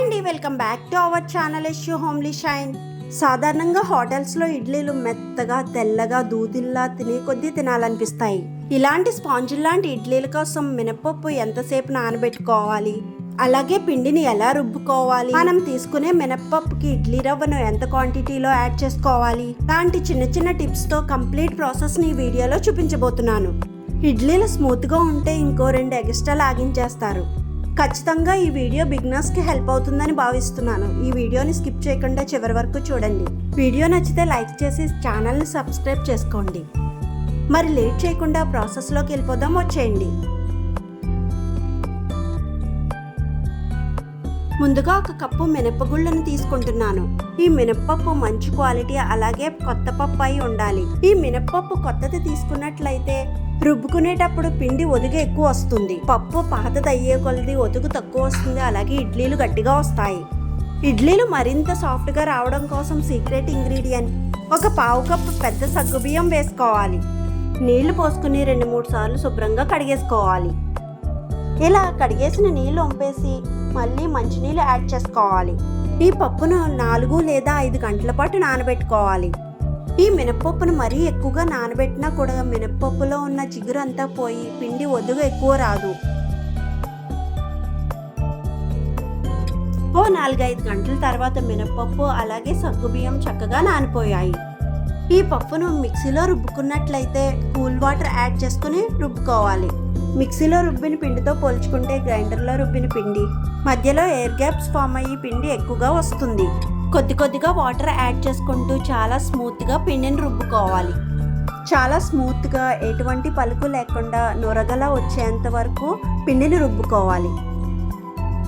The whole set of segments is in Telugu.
అండి welcome back to our channel issue homely shine. సాధారణంగా హోటల్స్లో ఇడ్లీలు మెత్తగా తెల్లగా దూదిల్లా తినే కొద్దీ తినాలనిపిస్తాయి. ఇలాంటి స్పాంజ్ లాంటి ఇడ్లీల కోసం మినపప్పు ఎంతసేపు నానబెట్టుకోవాలి? అలాగే పిండిని ఎలా రుబ్బుకోవాలి? మనం తీసుకునే మినపప్పుకి ఇడ్లీ రవ్వను ఎంత క్వాంటిటీలో యాడ్ చేసుకోవాలి? లాంటి చిన్న చిన్న టిప్స్తో కంప్లీట్ ప్రాసెస్ని ఈ వీడియోలో చూపించబోతున్నాను. ఇడ్లీలు స్మూత్గా ఉంటే ఇంకో రెండు ఎక్స్ట్రా లాగించేస్తారు. ఖచ్చితంగా ఈ వీడియో బిగ్నర్స్కి హెల్ప్ అవుతుందని భావిస్తున్నాను. ఈ వీడియోని స్కిప్ చేయకుండా చివరి వరకు చూడండి. వీడియో నచ్చితే లైక్ చేసి ఛానల్ని సబ్స్క్రైబ్ చేసుకోండి. మరి లేట్ చేయకుండా ప్రాసెస్లోకి వెళ్ళిపోదాం వచ్చేయండి. ముందుగా ఒక కప్పు మినపగుళ్ళను తీసుకుంటున్నాను. ఈ మినప్పప్పు మంచి క్వాలిటీ అలాగే కొత్త పప్పు అయి ఉండాలి. ఈ మినప్పప్పు కొత్తది తీసుకున్నట్లయితే రుబ్బుకునేటప్పుడు పిండి ఒదుగు ఎక్కువ వస్తుంది. పప్పు పాతది అయ్యే కొలది ఒదుగు తక్కువ వస్తుంది అలాగే ఇడ్లీలు గట్టిగా వస్తాయి. ఇడ్లీలు మరింత సాఫ్ట్గా రావడం కోసం సీక్రెట్ ఇంగ్రీడియంట్. ఒక పావు కప్పు పెద్ద సగ్గుబియ్యం వేసుకోవాలి. నీళ్ళు పోసుకుని రెండు మూడు సార్లు శుభ్రంగా కడిగేసుకోవాలి. ఇలా కడిగేసిన నీళ్ళు వంపేసి మళ్ళీ మంచినీళ్ళు యాడ్ చేసుకోవాలి. ఈ పప్పును నాలుగు లేదా ఐదు గంటల పాటు నానబెట్టుకోవాలి. ఈ మినప్పప్పును మరీ ఎక్కువగా నానబెట్టినా కూడా మినప్పప్పులో ఉన్న చిగురు అంతా పోయి పిండి వద్దుగా ఎక్కువ రాదు. ఓ నాలుగైదు గంటల తర్వాత మినప్పప్పు అలాగే సగ్గుబియ్యం చక్కగా నానిపోయాయి. ఈ పప్పును మిక్సీలో రుబ్బుకున్నట్లయితే కూల్ వాటర్ యాడ్ చేసుకుని రుబ్బుకోవాలి. మిక్సీలో రుబ్బిన పిండితో పోల్చుకుంటే గ్రైండర్లో రుబ్బిన పిండి మధ్యలో ఎయిర్ గ్యాప్స్ ఫామ్ అయ్యి పిండి ఎక్కువగా వస్తుంది. కొద్ది కొద్దిగా వాటర్ యాడ్ చేసుకుంటూ చాలా స్మూత్గా పిండిని రుబ్బుకోవాలి. చాలా స్మూత్గా ఎటువంటి పలుకు లేకుండా నొరగలా వచ్చేంత వరకు పిండిని రుబ్బుకోవాలి.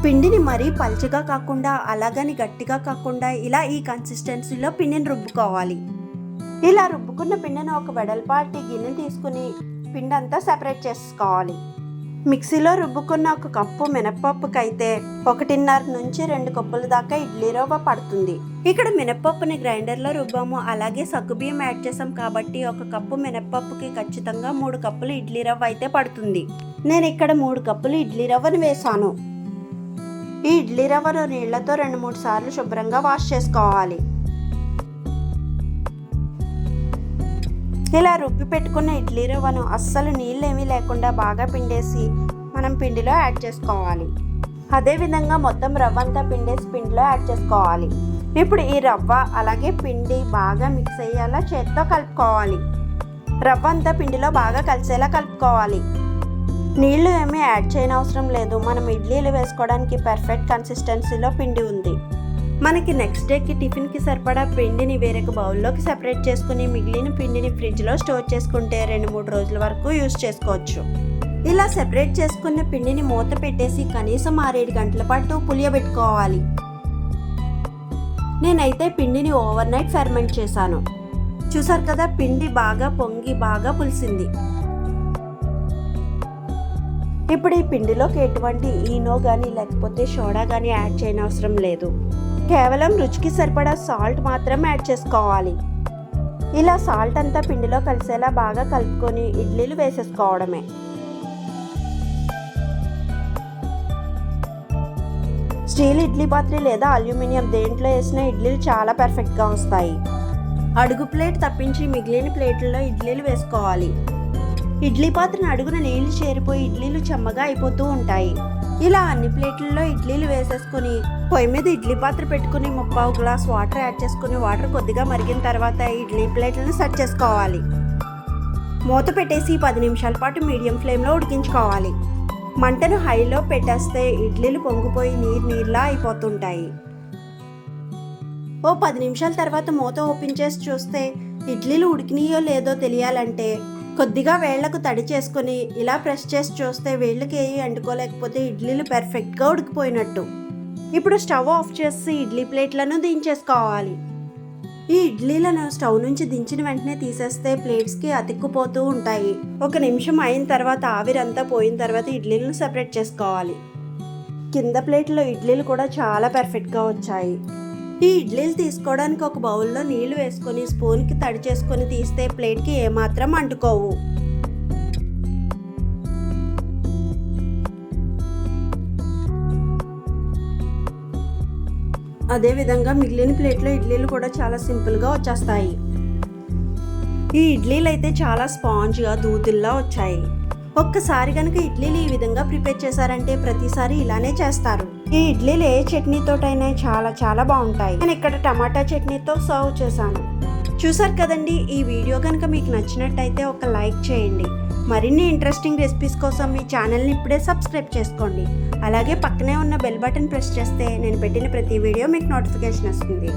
పిండిని మరీ పల్చగా కాకుండా అలాగని గట్టిగా కాకుండా ఇలా ఈ కన్సిస్టెన్సీలో పిండిని రుబ్బుకోవాలి. ఇలా రుబ్బుకున్న పిండిని ఒక వెడల్పాటి గిన్నె తీసుకుని పిండి అంతా సెపరేట్ చేసుకోవాలి. మిక్సీలో రుబ్బుకున్న ఒక కప్పు మినపప్పుకైతే ఒకటిన్నర నుంచి రెండు కప్పుల దాకా ఇడ్లీ రవ్వ పడుతుంది. ఇక్కడ మినపప్పుని గ్రైండర్లో రుబ్బాము అలాగే సగ్గుబియ్యం యాడ్ చేసాం కాబట్టి ఒక కప్పు మినపప్పుకి ఖచ్చితంగా మూడు కప్పులు ఇడ్లీ రవ్వ అయితే పడుతుంది. నేను ఇక్కడ మూడు కప్పులు ఇడ్లీ రవ్వను వేసాను ఈ ఇడ్లీ రవ్వను నీళ్ళతో రెండు మూడు సార్లు శుభ్రంగా వాష్ చేసుకోవాలి. ఇలా రుబ్బి పెట్టుకున్న ఇడ్లీ రవ్వను అస్సలు నీళ్ళు ఏమీ లేకుండా బాగా పిండేసి మనం పిండిలో యాడ్ చేసుకోవాలి. అదేవిధంగా మొత్తం రవ్వ అంతా పిండేసి పిండిలో యాడ్ చేసుకోవాలి. ఇప్పుడు ఈ రవ్వ అలాగే పిండి బాగా మిక్స్ అయ్యేలా చేత్తో కలుపుకోవాలి. రవ్వ అంతా పిండిలో బాగా కలిసేలా కలుపుకోవాలి. నీళ్ళు ఏమీ యాడ్ చేయనవసరం లేదు. మనం ఇడ్లీలు వేసుకోవడానికి పర్ఫెక్ట్ కన్సిస్టెన్సీలో పిండి ఉంది. మనకి నెక్స్ట్ డేకి టిఫిన్కి సరిపడా పిండిని వేరొక బౌల్లోకి సెపరేట్ చేసుకుని మిగిలిన పిండిని ఫ్రిడ్జ్లో స్టోర్ చేసుకుంటే రెండు మూడు రోజుల వరకు యూస్ చేసుకోవచ్చు. ఇలా సెపరేట్ చేసుకున్న పిండిని మూత పెట్టేసి కనీసం ఆరేడు గంటల పాటు పులియబెట్టుకోవాలి నేనైతే పిండిని ఓవర్ నైట్ ఫెర్మెంట్ చేశాను. చూసారు కదా పిండి బాగా పొంగి బాగా పులిసింది. ఇప్పుడు ఈ పిండిలోకి ఎటువంటి ఈనో కానీ లేకపోతే సోడా కానీ యాడ్ చేయనవసరం లేదు. కేవలం రుచికి సరిపడా సాల్ట్ మాత్రం యాడ్ చేసుకోవాలి. ఇలా సాల్ట్ అంతా పిండిలో కలిసేలా బాగా కలుపుకొని ఇడ్లీలు వేసేసుకోవడమే. స్టీల్ ఇడ్లీ పాత్ర లేదా అల్యూమినియం దేంట్లో వేసిన ఇడ్లీలు చాలా పర్ఫెక్ట్గా వస్తాయి. అడుగు ప్లేట్ తప్పించి మిగిలిన ప్లేట్లలో ఇడ్లీలు వేసుకోవాలి. ఇడ్లీ పాత్రను అడుగున నీళ్ళు చేరిపోయి ఇడ్లీలు చెమ్మగా అయిపోతూ ఉంటాయి. ఇలా అన్ని ప్లేట్లలో ఇడ్లీలు వేసేసుకుని పొయ్యి మీద ఇడ్లీ పాత్ర పెట్టుకుని ముప్పావు గ్లాస్ వాటర్ యాడ్ చేసుకుని వాటర్ కొద్దిగా మరిగిన తర్వాత ఇడ్లీ ప్లేట్లను సెట్ చేసుకోవాలి. మూత పెట్టేసి పది నిమిషాల పాటు మీడియం ఫ్లేమ్లో ఉడికించుకోవాలి. మంటను హైలో పెట్టేస్తే ఇడ్లీలు పొంగిపోయి నీరు నీరులా అయిపోతుంటాయి. ఓ పది నిమిషాల తర్వాత మూత ఓపెన్ చేసి చూస్తే ఇడ్లీలు ఉడికినాయో లేదో తెలియాలంటే కొద్దిగా వేళ్ళకు తడి చేసుకుని ఇలా ప్రెస్ చేసి చూస్తే వేళ్ళకి ఏవి అంటుకోలేకపోతే ఇడ్లీలు పెర్ఫెక్ట్గా ఉడికిపోయినట్టు. ఇప్పుడు స్టవ్ ఆఫ్ చేసి ఇడ్లీ ప్లేట్లను దించేసుకోవాలి. ఈ ఇడ్లీలను స్టవ్ నుంచి దించిన వెంటనే తీసేస్తే ప్లేట్స్కి అతిక్కుపోతూ ఉంటాయి. ఒక నిమిషం అయిన తర్వాత ఆవిరంతా పోయిన తర్వాత ఇడ్లీలను సెపరేట్ చేసుకోవాలి. కింద ప్లేట్లో ఇడ్లీలు కూడా చాలా పెర్ఫెక్ట్గా వచ్చాయి. ఈ ఇడ్లీలు తీసుకోవడానికి ఒక బౌల్లో నీళ్ళు వేసుకొని స్పూన్కి తడి చేసుకొని తీస్తే ప్లేట్కి ఏమాత్రం అంటుకోవు. అదేవిధంగా మిగిలిన ప్లేట్లో ఇడ్లీలు కూడా చాలా సింపుల్గా వచ్చేస్తాయి. ఈ ఇడ్లీలు అయితే చాలా స్పాంజ్గా దూతుల్లా వచ్చాయి. ఒక్కసారి కనుక ఇడ్లీలు ఈ విధంగా ప్రిపేర్ చేశారంటే ప్రతిసారి ఇలానే చేస్తారు. ఈ ఇడ్లీలు ఏ చట్నీతోటైనా చాలా చాలా బాగుంటాయి. నేను ఇక్కడ టమాటా చట్నీతో సర్వ్ చేశాను. చూసారు కదండి ఈ వీడియో కనుక మీకు నచ్చినట్టయితే ఒక లైక్ చేయండి. మరిన్ని ఇంట్రెస్టింగ్ రెసిపీస్ కోసం మీ ఛానల్ని ఇప్పుడే సబ్స్క్రైబ్ చేసుకోండి. అలాగే పక్కనే ఉన్న బెల్ బటన్ ప్రెస్ చేస్తే నేను పెట్టిన ప్రతి వీడియో మీకు నోటిఫికేషన్ వస్తుంది.